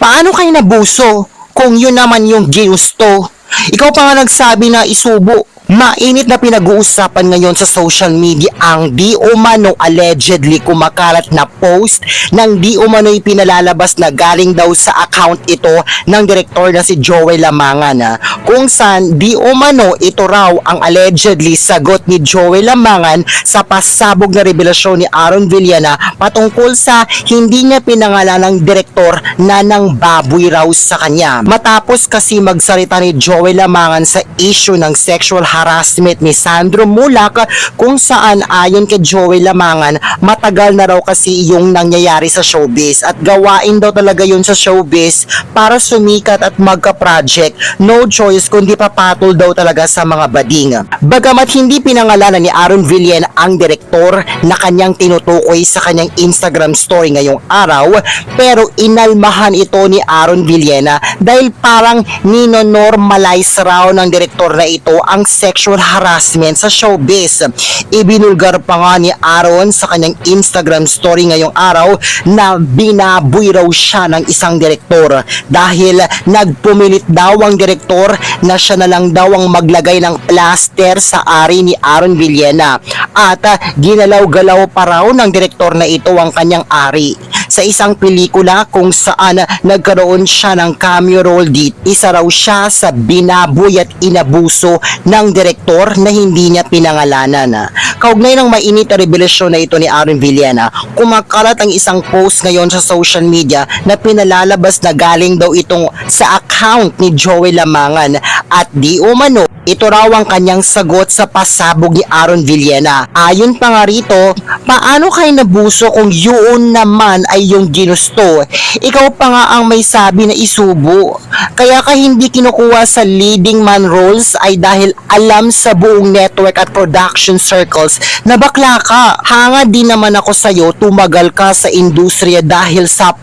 Paano kayo nabuso kung yun naman yung ginusto? Ikaw pa nga nagsabi na isubo. Mainit na pinag-uusapan ngayon sa social media ang di umano allegedly kumakalat na post ng di umano'y pinalalabas na galing daw sa account ito ng direktor na si Joey Lamangan kung saan di umano ito raw ang allegedly sagot ni Joey Lamangan sa pasabog na revelasyon ni Aaron Villana patungkol sa hindi niya pinangalan ng direktor na nang baboy raw sa kanya. Matapos kasi magsalita ni Joey Lamangan sa issue ng sexual harassment ni Sandro Mulak kung saan ayon kay Joey Lamangan matagal na raw kasi yung nangyayari sa showbiz at gawain daw talaga yun sa showbiz para sumikat at magka-project no choice kundi papatol daw talaga sa mga bading. Bagamat hindi pinangalanan ni Aaron Villan ang direktor na kanyang tinutukoy sa kanyang Instagram story ngayong araw pero inalmahan ito ni Aaron Villena dahil parang ninonormalize raw ng direktor na ito ang sexual harassment sa showbiz. Ibinulgar pa nga ni Aaron sa kanyang Instagram story ngayong araw na binaboy raw siya ng isang direktor dahil nagpumilit daw ang direktor na siya na lang daw ang maglagay ng plaster sa ari ni Aaron Villena at ginalaw-galaw pa raw ng direktor na ito ang kanyang ari sa isang pelikula kung saan nagkaroon siya ng cameo role dito. Isa raw siya sa binaboy at inabuso ng direktor na hindi niya pinangalanan. Kaugnay ng mainit na revelasyon na ito ni Aaron Villena, kumakalat ang isang post ngayon sa social media na pinalalabas na galing daw itong sa account ni Joey Lamangan at di umano ito raw ang kanyang sagot sa pasabog ni Aaron Villena. Ayon pa nga rito, paano kayo nabuso kung yun naman ay yung ginusto? Ikaw pa nga ang may sabi na isubo. Kaya ka hindi kinukuha sa leading man roles ay dahil alam sa buong network at production circles na bakla ka. Hanga din naman ako sa'yo tumagal ka sa industriya dahil sa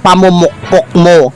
pamumukpok mo.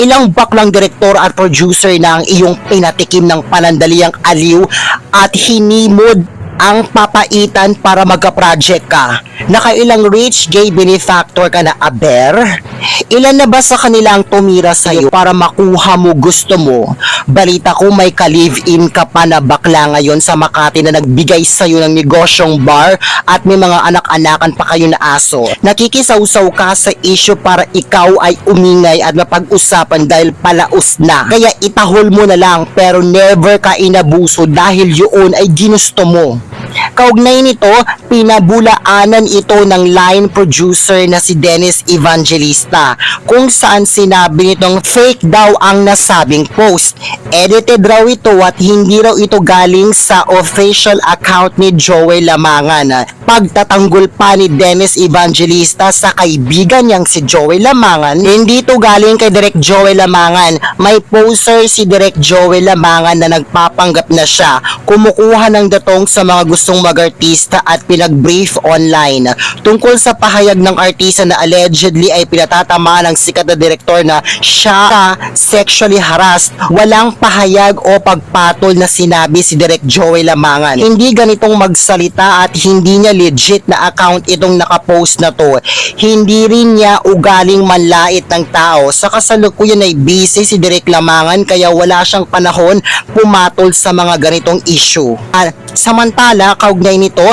Ilang baklang direktor at producer na ang iyong pinatikim ng panandaliang aliw at hinimod ang papaitan para magka-project ka. Nakailang rich gay benefactor ka na aber? Ilan na ba sa kanilang tumira sa'yo para makuha mo gusto mo? Balita ko may ka-live-in ka pa na bakla ngayon sa Makati na nagbigay sa'yo ng negosyong bar at may mga anak-anakan pa kayo na aso. Nakikisawsaw ka sa issue para ikaw ay umingay at mapag-usapan dahil palaos na. Kaya itahol mo na lang pero never ka inabuso dahil yun ay ginusto mo. Kaugnay nito, pinabulaanan ito ng line producer na si Dennis Evangelista kung saan sinabi nitong fake daw ang nasabing post. Edited raw ito at hindi raw ito galing sa official account ni Joey Lamangan. Pagtatanggol pa ni Dennis Evangelista sa kaibigan niyang si Joey Lamangan, hindi ito galing kay Direk Joey Lamangan. May poster si Direk Joey Lamangan na nagpapanggap na siya. Kumukuha ng datong sa mga gustong mag-artista at pinag-brief online tungkol sa pahayag ng artista na allegedly ay pinatatamaan ng sikat na direktor na siya sexually harassed. Walang pahayag o pagpatol na sinabi si Direk Joey Lamangan. Hindi ganitong magsalita at hindi niya legit na account itong nakapost na to. Hindi rin niya ugaling manlait ng tao. Sa kasalukuyan ay busy si Direk Lamangan kaya wala siyang panahon pumatol sa mga ganitong issue. At samantala, kaugnay nito,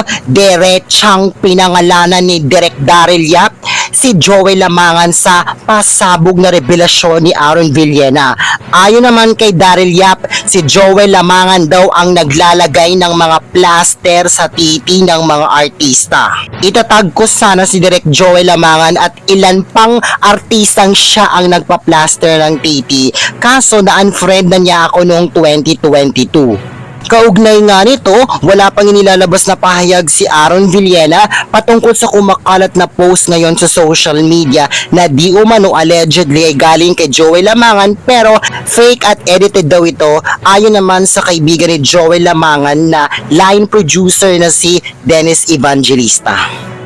diretsang pinangalanan ni Direk Daryl Yap si Joey Lamangan sa pasabog na revelasyon ni Aaron Villena. Ayon naman kay Daryl Yap, si Joey Lamangan daw ang naglalagay ng mga plaster sa titi ng mga artista. Itatag ko sana si Direk Joey Lamangan at ilan pang artistang siya ang nagpa-plaster ng titi. Kaso na-unfriend na niya ako noong 2022. Kaugnay nga nito, wala pang inilalabas na pahayag si Aaron Villena patungkol sa kumakalat na post ngayon sa social media na di umano allegedly ay galing kay Joey Lamangan pero fake at edited daw ito ayon naman sa kaibigan ni Joey Lamangan na line producer na si Dennis Evangelista.